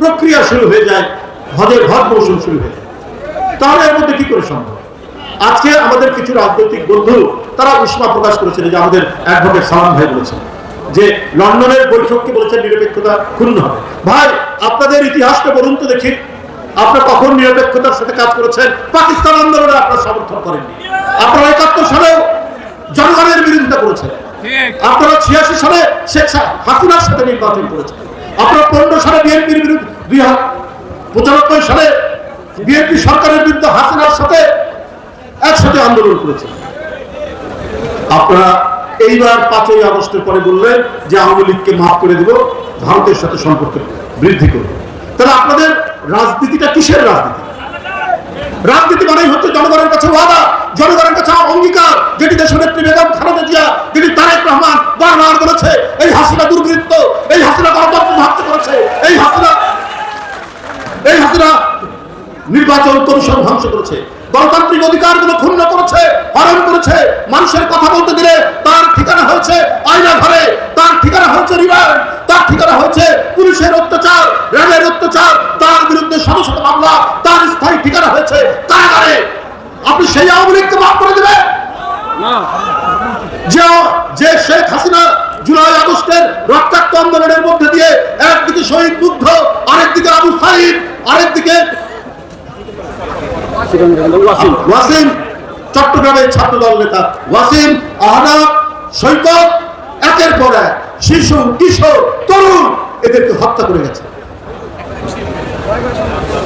প্রক্রিয়া শুরু হয়ে যায় হজের হজ মৌসুম শুরু হয়ে যায়। তাহলে এর মধ্যে কি করে সম্ভব? আজকে আমাদের কিছু রাজনৈতিক বন্ধু, তারা উষ্মা প্রকাশ করেছেন যে আমাদের অ্যাডভোকেট সালাম ভাই বলেছেন, যে লন্ডনের বৈঠককে বলেছেন? নিরপেক্ষতা ক্ষুণ্ণ হবে। ভাই, আপনাদের ইতিহাসটা বলুন তো দেখি। আপনারা কখন নিরপেক্ষতার সাথে কাজ করেছেন? পাকিস্তান আন্দোলনে আপনারা সমর্থন করেননি। আপনারা একাত্তর সালেও জনগণের বিরোধিতা করেছেন। আপনারা ছিয়াশি সালে শেখ হাসিনার সাথে নির্বাচন করেছেন। আপনারা পনেরো সালে বিএনপির বিরুদ্ধে দুই পঁচানব্বই সালে বিএনপি সরকারের বিরুদ্ধে হাসিনার সাথে একসাথে আন্দোলন করেছেন আপনারা এইবার পাঁচই আগস্টের পরে বললেন যে আওয়ামী লীগকে মাফ করে দেব, ভারতের সাথে সম্পর্ক বৃদ্ধি করব। তাহলে আপনাদের রাজনীতিটা কিসের রাজনীতি? রাজনীতি মানেই হচ্ছে জনগণের কাছে ওয়াদা, জনগণের কাছে অঙ্গীকার, যেটি দেশের নেত্রী বেগম খালেদা জিয়া যেটি তারেক রহমান বারবার বলেছে, এই হাসিনা দুর্বৃত্ত এই হাসিনা গণতন্ত্র ধ্বংস করেছে এই হাসিনা এই হাসিনা নির্বাচন কমিশন ধ্বংস করেছে। গণতান্ত্রিক অধিকারগুলো ক্ষুণ্ণ করেছে হরণ করেছে। মানুষের কথা বলতে দিলে তার ঠিকানা হয়েছে আয়না ঘরে তার ঠিকানা হয়েছে রিমান্ড তার ঠিকানা হয়েছে পুলিশের অত্যাচার র্যাবের অত্যাচার তার বিরুদ্ধে শত শত মামলা তার স্থায়ী ঠিকানা হয়েছে কারাগারে। আপনি সেই আওয়ামী লীগকে মাফ করে দেবেন? যে যে শেখ হাসিনা জুলাই আগস্টের রক্তাক্ত আন্দোলনের মধ্যে দিয়ে একদিকে শহীদ বুদ্ধ আরেকদিকে আবু সাইদ আরেকদিকে চট্টগ্রামের ছাত্রদল নেতা ওয়াসিম আহনাব, সৈকত, একের পর এক শিশু, কিশোর, তরুণ এদেরকে হত্যা করে গেছে।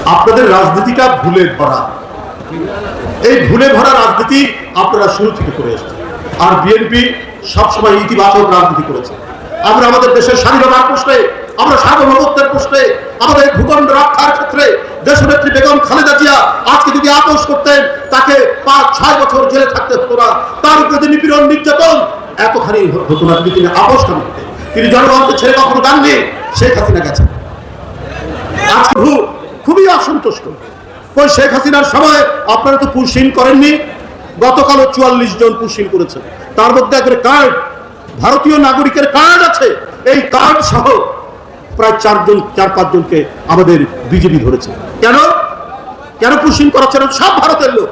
আপনাদের রাজনীতিটা ভুলে ভরা। এই ভুলে ভরা রাজনীতি আপনারা শুরু থেকে করে এসেছেন। আর বিএনপি সবসময় ইতিবাচক রাজনীতি করেছে। আমরা আমাদের দেশের স্বাধীনতার প্রশ্নে, আমরা সার্বভৌমত্বের প্রশ্নে, আমাদের ভূখণ্ড রক্ষার ক্ষেত্রে দেশনেত্রী বেগম খালেদা জিয়া যদি আপোষ করতেন তাকে পাঁচ, ছয় বছর জেলে থাকতে হতো না, তার উপরে যে নিপীড়ন, নির্যাতন, এতখানি হতো না যদি তিনি আপোষ না করতেন তিনি জনগণকে ছেড়ে কখনো যাননি, শেখ হাসিনা গেছেন আজকে খুব- খুবই অসন্তুষ্ট। ওই শেখ হাসিনার সময় আপনারা তো পুরসিন করেননি, গতকালও চুয়াল্লিশ জন পুরসিন করেছে। তার মধ্যে একবারে কার্ড, ভারতীয় নাগরিকের কার্ড আছে। এই কার্ড সহ প্রায় চারজন, চার পাঁচজনকে আমাদের বিজেপি ধরেছে। কেন? কেন পুরসিন করাচ্ছে না? সব ভারতের লোক।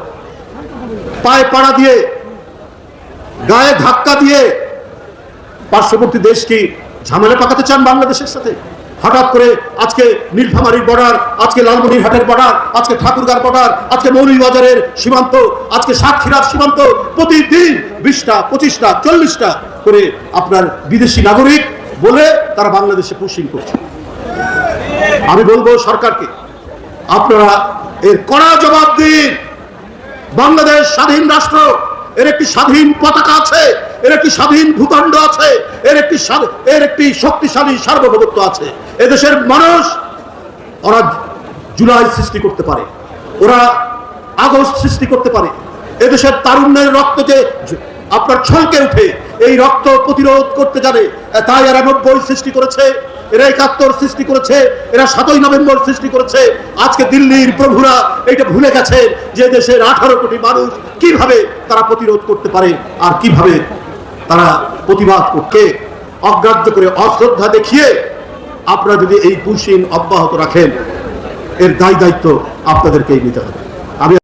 পায়ে পাড়া দিয়ে, গায়ে ধাক্কা দিয়ে পার্শ্ববর্তী দেশ কি ঝামেলা পাকাতে চান বাংলাদেশের সাথে। হঠাৎ করে আজকে নীলফামারীর বর্ডার আজকে লালমনিরহাটের বর্ডার আজকে ঠাকুরগার বর্ডার আজকে মৌলভীবাজারের সীমান্ত, আজকে সাতক্ষীরার সীমান্ত। প্রতিদিন বিশটা, পঁচিশটা, চল্লিশটা করে আপনার বিদেশি নাগরিক বলে তারা বাংলাদেশে পুশিং করছে। আমি বলব সরকারকে আপনারা এর কড়া জবাব দিন। বাংলাদেশ স্বাধীন রাষ্ট্র, এর একটি স্বাধীন পতাকা আছে, এর একটি স্বাধীন ভূখণ্ড আছে, এর একটি এর একটি শক্তিশালী সার্বভৌমত্ব আছে। এদেশের মানুষ ওরা জুলাই সৃষ্টি করতে পারে, ওরা আগস্ট সৃষ্টি করতে পারে। এদেশের তারুণ্যের রক্ত যে আপনার ছলকে উঠে, এই রক্ত প্রতিরোধ করতে জানে, তাই এরা নব্বই সৃষ্টি করেছে এরা একাত্তর সৃষ্টি করেছে, এরা সাতই নভেম্বর সৃষ্টি করেছে। আজকে দিল্লির প্রভুরা এটা ভুলে গেছে যে দেশের আঠারো কোটি মানুষ কীভাবে তারা প্রতিরোধ করতে পারে আর কীভাবে তারা প্রতিবাদ করতে অগ্রাহ্য করে অশ্রদ্ধা দেখিয়ে আপনারা যদি এই পুশিন অব্যাহত রাখেন, এর দায় দায়িত্ব আপনাদেরকেই নিতে হবে।